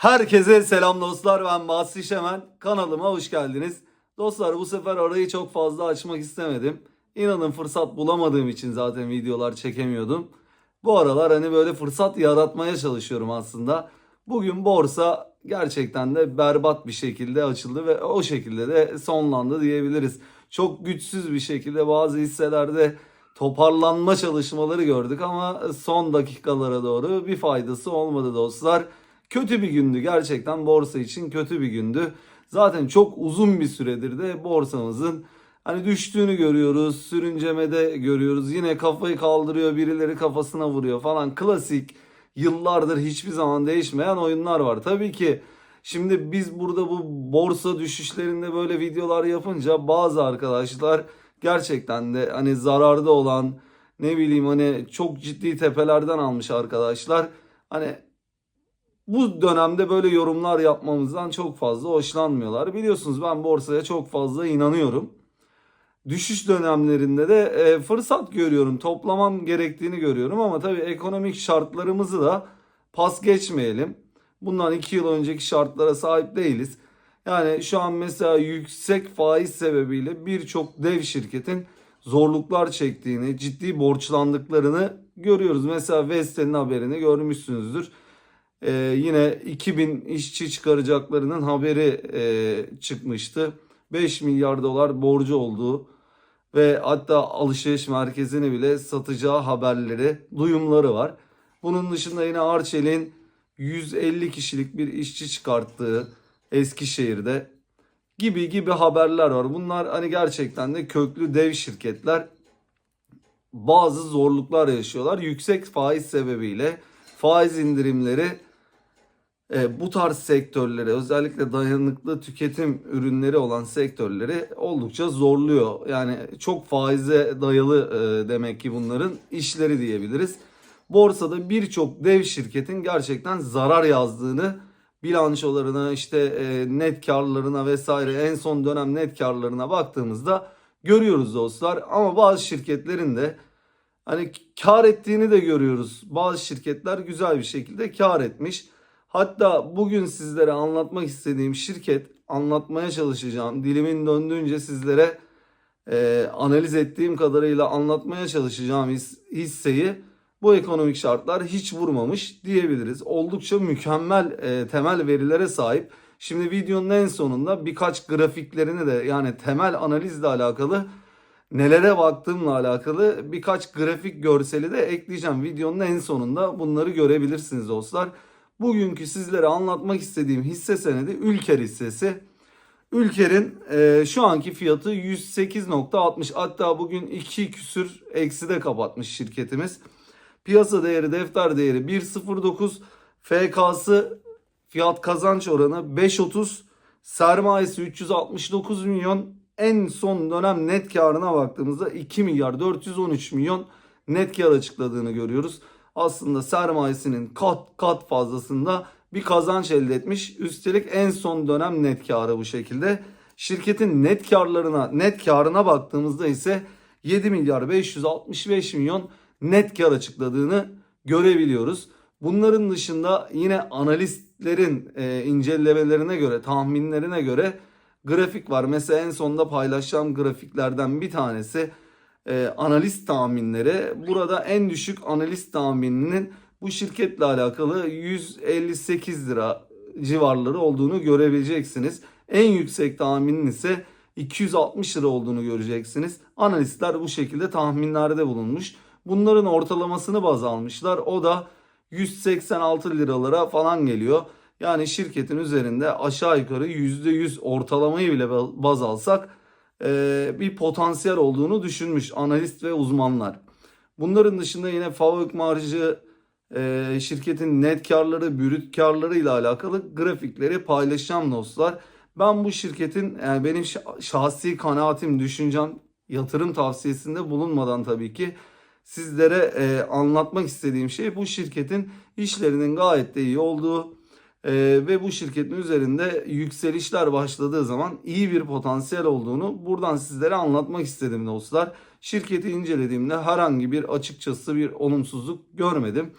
Herkese selam dostlar ben Mahsi Şemen kanalıma hoş geldiniz. Dostlar bu sefer arayı çok fazla açmak istemedim. İnanın fırsat bulamadığım için zaten videolar çekemiyordum. Bu aralar hani böyle fırsat yaratmaya çalışıyorum aslında. Bugün borsa gerçekten de berbat bir şekilde açıldı ve o şekilde de sonlandı diyebiliriz. Çok güçsüz bir şekilde bazı hisselerde toparlanma çalışmaları gördük ama son dakikalara doğru bir faydası olmadı dostlar. Kötü bir gündü gerçekten borsa için kötü bir gündü. Zaten çok uzun bir süredir de borsamızın hani düştüğünü görüyoruz. Sürüncemede görüyoruz. Yine kafayı kaldırıyor birileri kafasına vuruyor falan. Klasik yıllardır hiçbir zaman değişmeyen oyunlar var. Tabii ki şimdi biz burada bu borsa düşüşlerinde böyle videolar yapınca bazı arkadaşlar gerçekten de hani zararda olan ne bileyim hani çok ciddi tepelerden almış arkadaşlar. Hani bu dönemde böyle yorumlar yapmamızdan çok fazla hoşlanmıyorlar. Biliyorsunuz ben borsaya çok fazla inanıyorum. Düşüş dönemlerinde de e, fırsat görüyorum, toplamam gerektiğini görüyorum ama tabii ekonomik şartlarımızı da pas geçmeyelim. Bundan iki yıl önceki şartlara sahip değiliz. Yani şu an mesela yüksek faiz sebebiyle birçok dev şirketin zorluklar çektiğini, ciddi borçlandıklarını görüyoruz. Mesela Vestel'in haberini görmüşsünüzdür. Ee, yine 2000 işçi çıkaracaklarının haberi e, çıkmıştı. 5 milyar dolar borcu olduğu ve hatta alışveriş merkezini bile satacağı haberleri, duyumları var. Bunun dışında yine Arçelik'in 150 kişilik bir işçi çıkarttığı Eskişehir'de gibi gibi haberler var. Bunlar hani gerçekten de köklü dev şirketler bazı zorluklar yaşıyorlar. Yüksek faiz sebebiyle faiz indirimleri e, bu tarz sektörleri özellikle dayanıklı tüketim ürünleri olan sektörleri oldukça zorluyor. Yani çok faize dayalı e, demek ki bunların işleri diyebiliriz. Borsada birçok dev şirketin gerçekten zarar yazdığını bilançolarına işte e, net karlarına vesaire en son dönem net karlarına baktığımızda görüyoruz dostlar. Ama bazı şirketlerin de hani kar ettiğini de görüyoruz. Bazı şirketler güzel bir şekilde kar etmiş. Hatta bugün sizlere anlatmak istediğim şirket, anlatmaya çalışacağım, dilimin döndüğünce sizlere e, analiz ettiğim kadarıyla anlatmaya çalışacağım his- hisseyi bu ekonomik şartlar hiç vurmamış diyebiliriz. Oldukça mükemmel e, temel verilere sahip. Şimdi videonun en sonunda birkaç grafiklerini de yani temel analizle alakalı nelere baktığımla alakalı birkaç grafik görseli de ekleyeceğim. Videonun en sonunda bunları görebilirsiniz dostlar. Bugünkü sizlere anlatmak istediğim hisse senedi Ülker hissesi. Ülker'in e, şu anki fiyatı 108.60 hatta bugün 2 küsür eksi de kapatmış şirketimiz. Piyasa değeri defter değeri 1.09 FK'sı fiyat kazanç oranı 5.30 sermayesi 369 milyon en son dönem net karına baktığımızda 2 milyar 413 milyon net kar açıkladığını görüyoruz. Aslında sermayesinin kat kat fazlasında bir kazanç elde etmiş. Üstelik en son dönem net karı bu şekilde. Şirketin net karlarına, net karına baktığımızda ise 7 milyar 565 milyon net kar açıkladığını görebiliyoruz. Bunların dışında yine analistlerin e, incelemelerine göre, tahminlerine göre grafik var. Mesela en sonunda paylaşacağım grafiklerden bir tanesi e, analist tahminleri. Burada en düşük analist tahmininin bu şirketle alakalı 158 lira civarları olduğunu görebileceksiniz. En yüksek tahminin ise 260 lira olduğunu göreceksiniz. Analistler bu şekilde tahminlerde bulunmuş. Bunların ortalamasını baz almışlar. O da 186 liralara falan geliyor. Yani şirketin üzerinde aşağı yukarı %100 ortalamayı bile baz alsak bir potansiyel olduğunu düşünmüş analist ve uzmanlar. Bunların dışında yine fabrik marjı, e, şirketin net karları, brüt karları ile alakalı grafikleri paylaşacağım dostlar. Ben bu şirketin yani benim şah- şahsi kanaatim, düşüncem, yatırım tavsiyesinde bulunmadan tabii ki sizlere e, anlatmak istediğim şey bu şirketin işlerinin gayet de iyi olduğu e, ve bu şirketin üzerinde yükselişler başladığı zaman iyi bir potansiyel olduğunu buradan sizlere anlatmak istedim dostlar. Şirketi incelediğimde herhangi bir açıkçası bir olumsuzluk görmedim.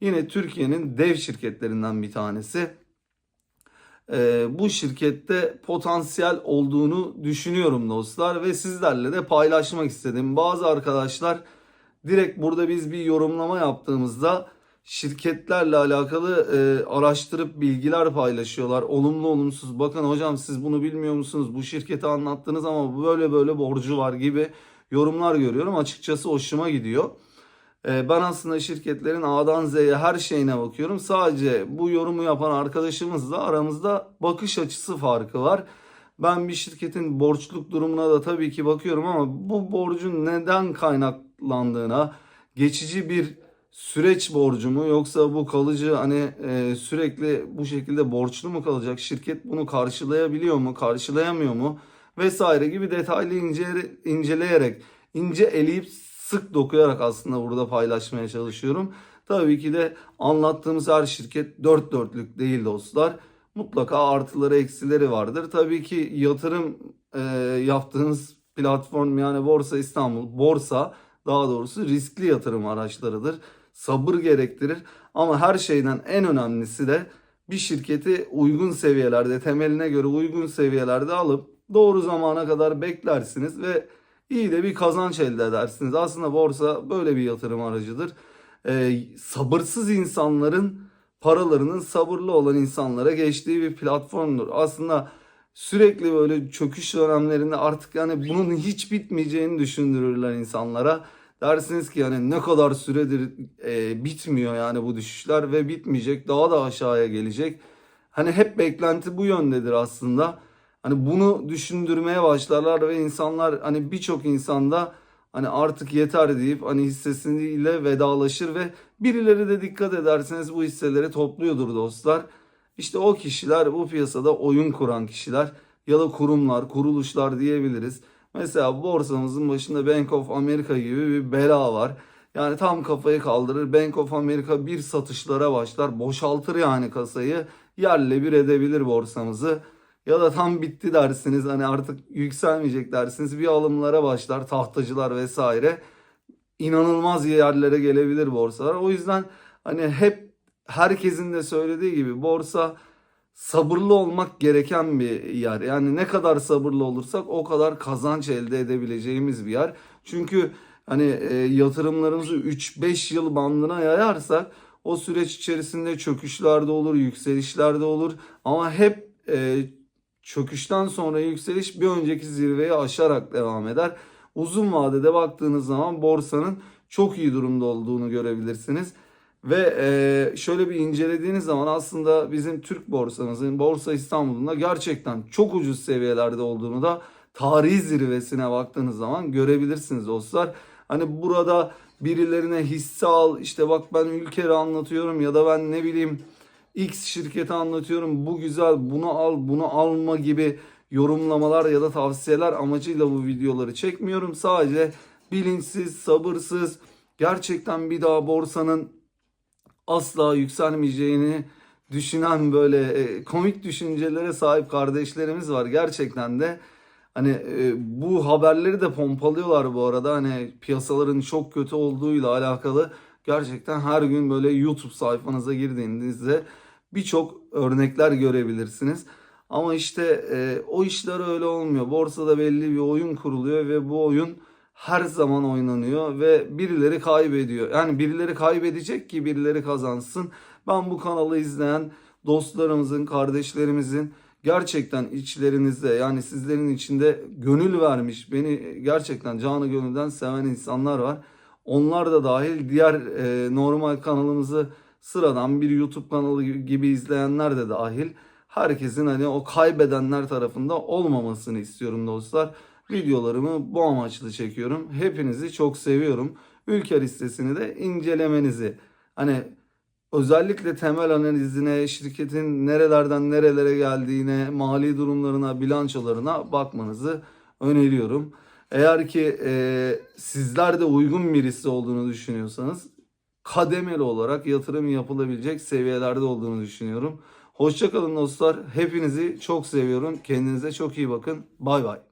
Yine Türkiye'nin dev şirketlerinden bir tanesi. e, bu şirkette potansiyel olduğunu düşünüyorum dostlar ve sizlerle de paylaşmak istedim. Bazı arkadaşlar direkt burada biz bir yorumlama yaptığımızda şirketlerle alakalı e, araştırıp bilgiler paylaşıyorlar. Olumlu olumsuz. Bakın hocam siz bunu bilmiyor musunuz? Bu şirketi anlattınız ama böyle böyle borcu var gibi yorumlar görüyorum. Açıkçası hoşuma gidiyor. E, ben aslında şirketlerin A'dan Z'ye her şeyine bakıyorum. Sadece bu yorumu yapan arkadaşımızla aramızda bakış açısı farkı var. Ben bir şirketin borçluk durumuna da tabii ki bakıyorum ama bu borcun neden kaynaklandığına, geçici bir süreç borcu mu yoksa bu kalıcı hani e, sürekli bu şekilde borçlu mu kalacak? Şirket bunu karşılayabiliyor mu, karşılayamıyor mu vesaire gibi detaylı ince, inceleyerek, ince eleyip sık dokuyarak aslında burada paylaşmaya çalışıyorum. Tabii ki de anlattığımız her şirket dört dörtlük değil dostlar. Mutlaka artıları eksileri vardır. Tabii ki yatırım e, yaptığınız platform yani Borsa İstanbul, borsa daha doğrusu riskli yatırım araçlarıdır. Sabır gerektirir ama her şeyden en önemlisi de bir şirketi uygun seviyelerde, temeline göre uygun seviyelerde alıp doğru zamana kadar beklersiniz ve iyi de bir kazanç elde edersiniz. Aslında borsa böyle bir yatırım aracıdır. Ee, sabırsız insanların paralarının sabırlı olan insanlara geçtiği bir platformdur. Aslında sürekli böyle çöküş dönemlerinde artık yani bunun hiç bitmeyeceğini düşündürürler insanlara. Dersiniz ki yani ne kadar süredir e, bitmiyor yani bu düşüşler ve bitmeyecek daha da aşağıya gelecek. Hani hep beklenti bu yöndedir aslında. Hani bunu düşündürmeye başlarlar ve insanlar hani birçok insanda hani artık yeter deyip hani hissesiyle vedalaşır ve birileri de dikkat ederseniz bu hisseleri topluyordur dostlar. İşte o kişiler bu piyasada oyun kuran kişiler ya da kurumlar, kuruluşlar diyebiliriz. Mesela borsamızın başında Bank of America gibi bir bela var. Yani tam kafayı kaldırır. Bank of America bir satışlara başlar. Boşaltır yani kasayı. Yerle bir edebilir borsamızı. Ya da tam bitti dersiniz hani artık yükselmeyecek dersiniz. Bir alımlara başlar tahtacılar vesaire. İnanılmaz yerlere gelebilir borsalar. O yüzden hani hep herkesin de söylediği gibi borsa sabırlı olmak gereken bir yer. Yani ne kadar sabırlı olursak o kadar kazanç elde edebileceğimiz bir yer. Çünkü hani e, yatırımlarımızı 3-5 yıl bandına yayarsak o süreç içerisinde çöküşler de olur, yükselişler de olur. Ama hep e, çöküşten sonra yükseliş bir önceki zirveyi aşarak devam eder. Uzun vadede baktığınız zaman borsanın çok iyi durumda olduğunu görebilirsiniz. Ve şöyle bir incelediğiniz zaman aslında bizim Türk borsamızın Borsa İstanbul'un da gerçekten çok ucuz seviyelerde olduğunu da tarihi zirvesine baktığınız zaman görebilirsiniz dostlar. Hani burada birilerine hisse al işte bak ben ülkeri anlatıyorum ya da ben ne bileyim X şirketi anlatıyorum bu güzel bunu al bunu alma gibi yorumlamalar ya da tavsiyeler amacıyla bu videoları çekmiyorum. Sadece bilinçsiz, sabırsız, gerçekten bir daha borsanın asla yükselmeyeceğini düşünen böyle e, komik düşüncelere sahip kardeşlerimiz var. Gerçekten de hani e, bu haberleri de pompalıyorlar bu arada. Hani piyasaların çok kötü olduğuyla alakalı gerçekten her gün böyle YouTube sayfanıza girdiğinizde birçok örnekler görebilirsiniz. Ama işte e, o işler öyle olmuyor. Borsada belli bir oyun kuruluyor ve bu oyun her zaman oynanıyor ve birileri kaybediyor. Yani birileri kaybedecek ki birileri kazansın. Ben bu kanalı izleyen dostlarımızın, kardeşlerimizin gerçekten içlerinizde yani sizlerin içinde gönül vermiş, beni gerçekten canı gönülden seven insanlar var. Onlar da dahil diğer e, normal kanalımızı sıradan bir YouTube kanalı gibi izleyenler de dahil herkesin hani o kaybedenler tarafında olmamasını istiyorum dostlar. Videolarımı bu amaçlı çekiyorum. Hepinizi çok seviyorum. Ülker listesini de incelemenizi hani özellikle temel analizine, şirketin nerelerden nerelere geldiğine, mali durumlarına, bilançolarına bakmanızı öneriyorum. Eğer ki e, sizler de uygun birisi olduğunu düşünüyorsanız kademeli olarak yatırım yapılabilecek seviyelerde olduğunu düşünüyorum. Hoşçakalın dostlar. Hepinizi çok seviyorum. Kendinize çok iyi bakın. Bay bay.